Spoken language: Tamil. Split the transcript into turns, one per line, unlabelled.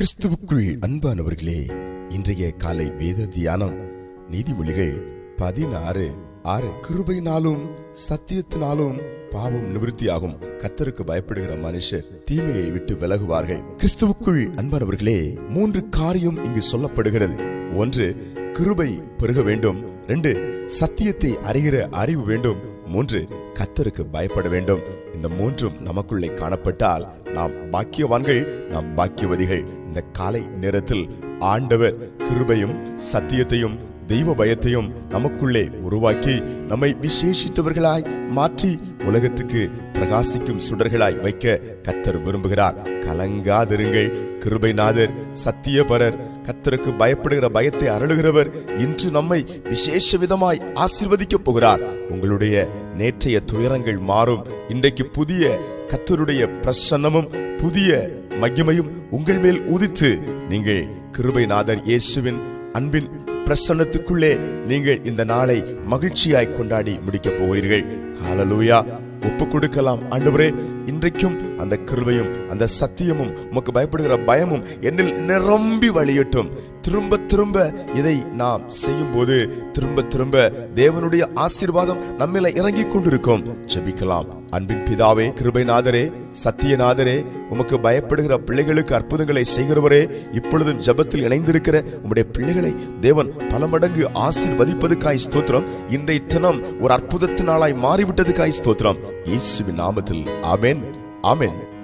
கிறிஸ்துவுக்குள் அன்பானவர்களே இன்றைய காலை வேத தியானம் நீதிமொழிகள் பதினாறு ஆறு. கிருபையினாலும் சத்தியத்தினாலும் பாவம் நிவர்த்தியாகும். கத்தருக்கு பயப்படுகிற மனுஷர் தீமையை விட்டு விலகுவார்கள். கிறிஸ்துவுக்குள் அன்பானவர்களே மூன்று காரியம் இங்கு சொல்லப்படுகிறது. ஒன்று கிருபை பெருக வேண்டும். ரெண்டு சத்தியத்தை அறிகிற அறிவு வேண்டும். மூன்று கத்தருக்கு பயப்பட வேண்டும். இந்த மூன்றும் நமக்குள்ளே காணப்பட்டால் நாம் பாக்கியவான்கள் நாம் பாக்கியவதிகள். இந்த காலை நேரத்தில் ஆண்டவர் கிருபையும் சத்தியத்தையும் தெய்வ பயத்தையும் நமக்குள்ளே உருவாக்கி நம்மை விசேஷித்தவர்களாய் மாற்றி உலகத்துக்கு பிரகாசிக்கும் சுடர்களாய் வைக்க கத்தர் விரும்புகிறார். கலங்காதிருங்கள். கிருபைநாதர் சத்தியபரர் கத்தருக்கு பயப்படுகிற பயத்தை அருளுகிறவர் இன்று நம்மை விசேஷ விதமாய் ஆசிர்வதிக்கப் போகிறார். உங்களுடைய நேற்றைய துயரங்கள் மாறும். இன்றைக்கு புதிய கத்தருடைய பிரசன்னமும் புதிய மகிமையும் உங்கள் மேல் உதித்து நீங்கள் கிருபைநாதர் இயேசுவின் அன்பின் பிரசன்னத்துக்குள்ளே நீங்கள் இந்த நாளை மகிழ்ச்சியாய் கொண்டாடி முடிக்கப் போகிறீர்கள். ஹalleluya ஒப்பு கொடுக்கலாம். ஆண்டவரே இன்றைக்கும் அந்த கிருபையும் அந்த சத்தியமும் உமக்கு பயப்படுகிற பயமும் என்னில் நிரம்பி வழியட்டும். திரும்ப திரும்ப இதை நாம் செய்யும் போது திரும்ப திரும்ப தேவனுடைய ஆசீர்வாதம் நம்மள இறங்கி கொண்டிருக்கும். ஜெபிக்கலாம். அன்பின் பிதாவே கிருபைநாதரே சத்தியநாதரே உமக்கு பயப்படுகிற பிள்ளைகளுக்கு அற்புதங்களை செய்கிறவரே இப்பொழுதும் ஜெபத்தில் இணைந்திருக்கிற உம்முடைய பிள்ளைகளை தேவன் பல மடங்கு ஆசீர்வதிப்பதுக்காய் ஸ்தோத்திரம். இன்றைய தினம் ஒரு அற்புதத்தினாலாய் மாறிவிட்டதுக்காய் ஸ்தோத்திரம். இயேசுவின் நாமத்தில். ஆமேன். ஆமேன்.